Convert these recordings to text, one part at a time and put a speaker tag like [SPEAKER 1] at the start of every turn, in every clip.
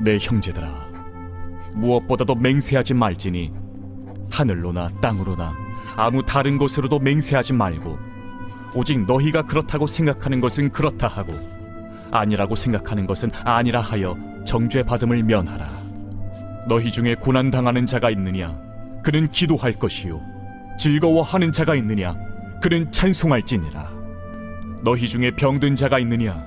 [SPEAKER 1] 내 형제들아 무엇보다도 맹세하지 말지니 하늘로나 땅으로나 아무 다른 곳으로도 맹세하지 말고 오직 너희가 그렇다고 생각하는 것은 그렇다 하고 아니라고 생각하는 것은 아니라 하여 정죄 받음을 면하라. 너희 중에 고난 당하는 자가 있느냐? 그는 기도할 것이요. 즐거워하는 자가 있느냐? 그는 찬송할지니라. 너희 중에 병든 자가 있느냐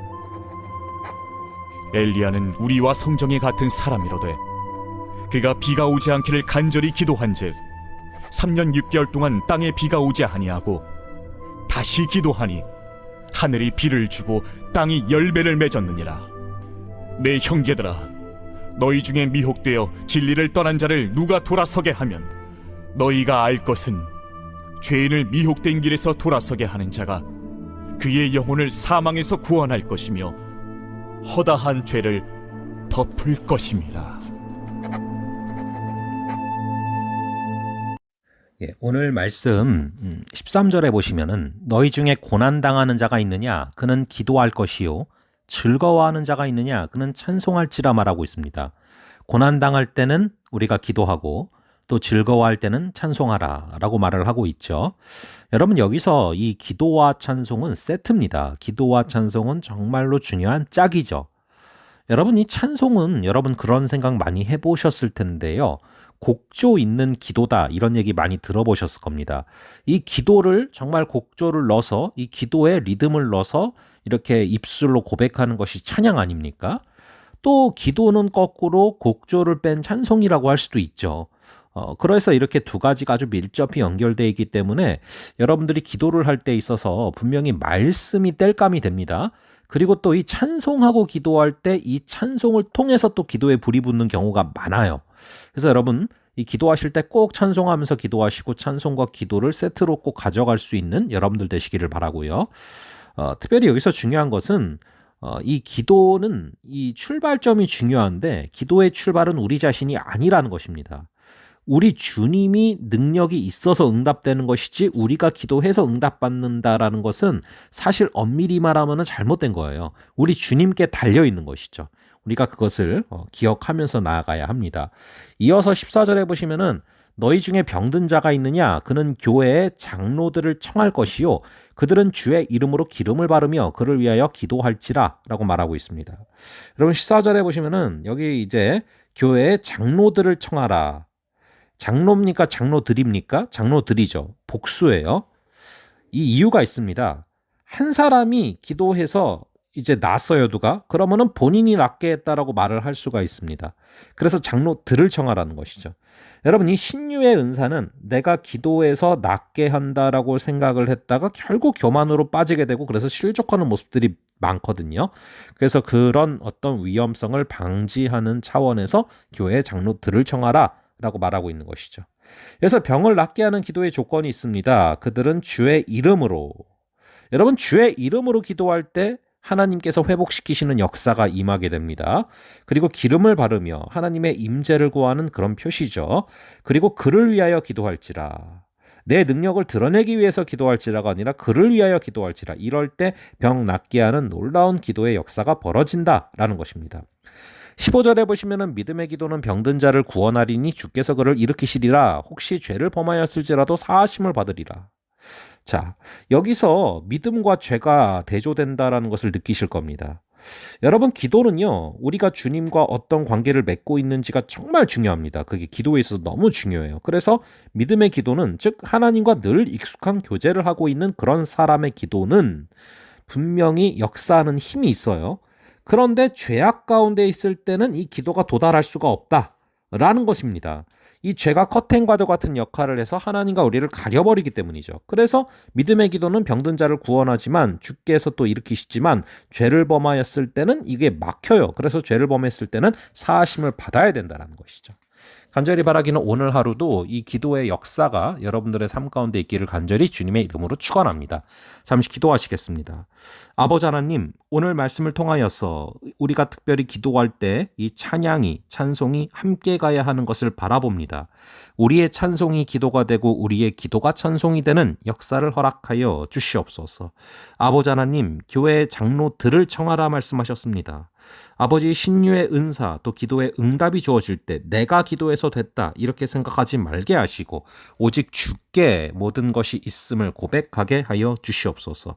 [SPEAKER 1] 엘리야는 우리와 성정에 같은 사람이로되 그가 비가 오지 않기를 간절히 기도한즉 3년 6개월 동안 땅에 비가 오지 아니하고 다시 기도하니 하늘이 비를 주고 땅이 열매를 맺었느니라. 내 형제들아 너희 중에 미혹되어 진리를 떠난 자를 누가 돌아서게 하면 너희가 알 것은 죄인을 미혹된 길에서 돌아서게 하는 자가 그의 영혼을 사망에서 구원할 것이며 허다한 죄를 덮을 것임이라.
[SPEAKER 2] 예, 오늘 말씀 음, 13절에 보시면은 너희 중에 고난 당하는 자가 있느냐 그는 기도할 것이요 즐거워하는 자가 있느냐 그는 찬송할지라 말하고 있습니다. 고난 당할 때는 우리가 기도하고 또 즐거워할 때는 찬송하라 라고 말을 하고 있죠. 여러분 여기서 이 기도와 찬송은 세트입니다. 기도와 찬송은 정말로 중요한 짝이죠. 여러분 이 찬송은 여러분 그런 생각 많이 해보셨을 텐데요. 곡조 있는 기도다 이런 얘기 많이 들어보셨을 겁니다. 이 기도를 정말 곡조를 넣어서 이 기도에 리듬을 넣어서 이렇게 입술로 고백하는 것이 찬양 아닙니까? 또 기도는 거꾸로 곡조를 뺀 찬송이라고 할 수도 있죠. 어, 그래서 이렇게 두 가지가 아주 밀접히 연결되어 있기 때문에 여러분들이 기도를 할 때 있어서 분명히 말씀이 뗄감이 됩니다. 그리고 또 이 찬송하고 기도할 때 이 찬송을 통해서 또 기도에 불이 붙는 경우가 많아요. 그래서 여러분 이 기도하실 때 꼭 찬송하면서 기도하시고 찬송과 기도를 세트로 꼭 가져갈 수 있는 여러분들 되시기를 바라고요. 어, 특별히 여기서 중요한 것은 어, 이 기도는 이 출발점이 중요한데 기도의 출발은 우리 자신이 아니라는 것입니다. 우리 주님이 능력이 있어서 응답되는 것이지 우리가 기도해서 응답받는다라는 것은 사실 엄밀히 말하면 잘못된 거예요. 우리 주님께 달려 있는 것이죠. 우리가 그것을 어, 기억하면서 나아가야 합니다. 이어서 14절에 보시면은 너희 중에 병든 자가 있느냐 그는 교회의 장로들을 청할 것이요 그들은 주의 이름으로 기름을 바르며 그를 위하여 기도할지라 라고 말하고 있습니다. 여러분 14절에 보시면은 여기 이제 교회의 장로들을 청하라. 장로입니까? 장로들입니까? 장로들이죠. 복수예요. 이 이유가 있습니다. 한 사람이 기도해서 이제 났어요, 누가? 그러면은 본인이 낫게 했다라고 말을 할 수가 있습니다. 그래서 장로들을 청하라는 것이죠. 여러분, 이 신유의 은사는 내가 기도해서 낫게 한다라고 생각을 했다가 결국 교만으로 빠지게 되고 그래서 실족하는 모습들이 많거든요. 그래서 그런 어떤 위험성을 방지하는 차원에서 교회 장로들을 청하라 라고 말하고 있는 것이죠. 그래서 병을 낫게 하는 기도의 조건이 있습니다. 그들은 주의 이름으로. 여러분, 주의 이름으로 기도할 때 하나님께서 회복시키시는 역사가 임하게 됩니다. 그리고 기름을 바르며 하나님의 임재를 구하는 그런 표시죠. 그리고 그를 위하여 기도할지라. 내 능력을 드러내기 위해서 기도할지라가 아니라 그를 위하여 기도할지라. 이럴 때 병 낫게 하는 놀라운 기도의 역사가 벌어진다라는 것입니다. 15절에 보시면은 믿음의 기도는 병든 자를 구원하리니 주께서 그를 일으키시리라 혹시 죄를 범하였을지라도 사하심을 받으리라. 자, 여기서 믿음과 죄가 대조된다라는 것을 느끼실 겁니다. 여러분, 기도는요, 우리가 주님과 어떤 관계를 맺고 있는지가 정말 중요합니다. 그게 기도에 있어서 너무 중요해요. 그래서 믿음의 기도는, 즉, 하나님과 늘 익숙한 교제를 하고 있는 그런 사람의 기도는 분명히 역사하는 힘이 있어요. 그런데 죄악 가운데 있을 때는 이 기도가 도달할 수가 없다라는 것입니다. 이 죄가 커튼과도 같은 역할을 해서 하나님과 우리를 가려버리기 때문이죠. 그래서 믿음의 기도는 병든 자를 구원하지만 주께서 또 일으키시지만 죄를 범하였을 때는 이게 막혀요. 그래서 죄를 범했을 때는 사하심을 받아야 된다는 것이죠. 간절히 바라기는 오늘 하루도 이 기도의 역사가 여러분들의 삶 가운데 있기를 간절히 주님의 이름으로 축원합니다. 잠시 기도하시겠습니다. 아버지 하나님, 오늘 말씀을 통하여서 우리가 특별히 기도할 때 이 찬양이 찬송이 함께 가야 하는 것을 바라봅니다. 우리의 찬송이 기도가 되고 우리의 기도가 찬송이 되는 역사를 허락하여 주시옵소서. 아버지 하나님, 교회의 장로들을 청하라 말씀하셨습니다. 아버지 신유의 은사 또 기도의 응답이 주어질 때 내가 기도해서 됐다 이렇게 생각하지 말게 하시고 오직 주께 모든 것이 있음을 고백하게 하여 주시옵소서.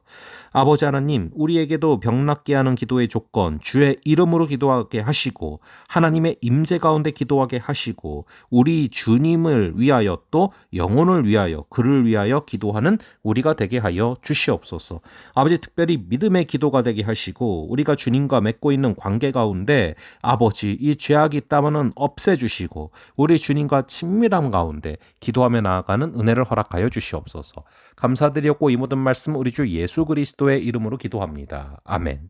[SPEAKER 2] 아버지 하나님 우리에게도 병낫게 하는 기도의 조건 주의 이름으로 기도하게 하시고 하나님의 임재 가운데 기도하게 하시고 우리 주님을 위하여 또 영혼을 위하여 그를 위하여 기도하는 우리가 되게 하여 주시옵소서. 아버지 특별히 믿음의 기도가 되게 하시고 우리가 주님과 맺고 있는 관계 가운데 아버지 이 죄악이 있다면은 없애 주시고 우리 주님과 친밀함 가운데 기도하며 나아가는 은혜를 허락하여 주시옵소서. 감사드렸고 이 모든 말씀 우리 주 예수 그리스도의 이름으로 기도합니다. 아멘.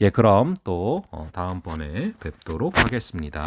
[SPEAKER 2] 예, 그럼 또 어, 다음번에 뵙도록 하겠습니다.